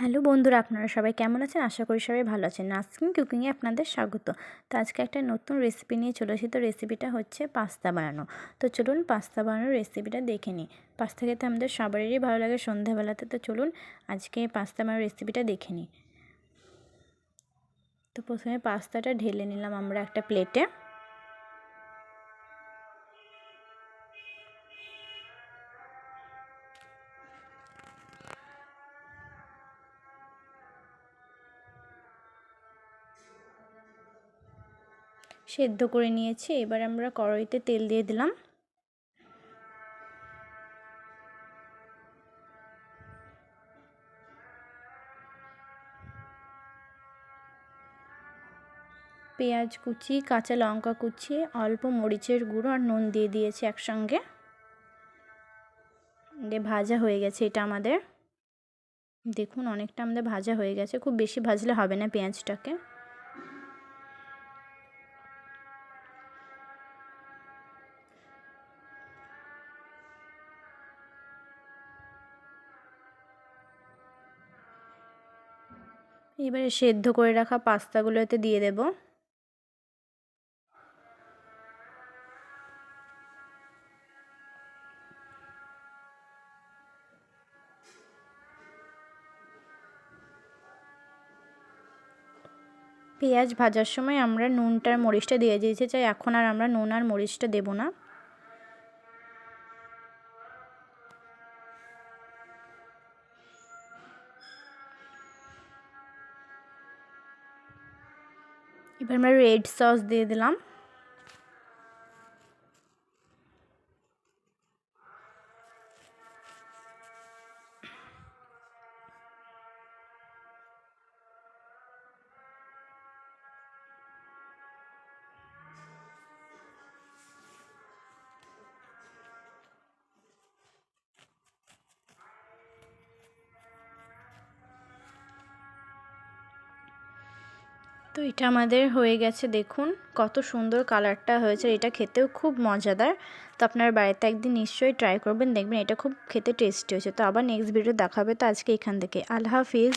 Hello বন্ধুরা, আপনারা সবাই কেমন আছেন? আশা করি সবাই ভালো আছেন। নাসকিন কুকিংয়ে আপনাদের স্বাগত। তো আজকে একটা নতুন রেসিপি নিয়ে চলে এসেছি। তো রেসিপিটা হচ্ছে পাস্তা বানানো। তো চলুন পাস্তা বানানোর রেসিপিটা দেখে নিই। পাস্তা খেতে আমাদের সবারই ভালো লাগে সন্ধ্যাবেলাতে। তো চলুন আজকে পাস্তা বানানোর রেসিপিটা দেখে নিই। তো প্রথমে পাস্তাটা ঢেলে নিলাম আমরা একটা প্লেটে সেদ্ধ করে নিয়েছি, এবার আমরা কড়াইতে তেল দিয়ে দিলাম। পেঁয়াজ কুচি, কাঁচা লঙ্কা কুচি, অল্প মরিচের গুঁড়ো আর নুন দিয়ে দিয়েছি একসঙ্গে। দিয়ে ভাজা হয়ে গেছে এটা আমাদের। দেখুন, অনেকটা আমাদের ভাজা হয়ে গেছে। খুব বেশি ভাজলে হবে না পেঁয়াজটাকে। এবারে সেদ্ধ করে রাখা পাস্তাগুলো এতে দিয়ে দেব। পেঁয়াজ ভাজার সময় আমরা নুনটার মরিচটা দিয়ে দিয়েছি, চাই এখন আর আমরা নুন আর মরিচটা দেবো না। এবার আমরা রেড সস দিয়ে দিলাম। তো এটা আমাদের হয়ে গেছে, দেখুন কত সুন্দর কালারটা হয়েছে এটা খেতেও খুব মজাদার। তো আপনার বাড়িতে একদিন নিশ্চয়ই ট্রাই করবেন, দেখবেন এটা খুব খেতে টেস্টি হয়েছে। তো আবার নেক্সট ভিডিও দেখাবে, তো আজকে এখান থেকে। আল্লাহ হাফিজ।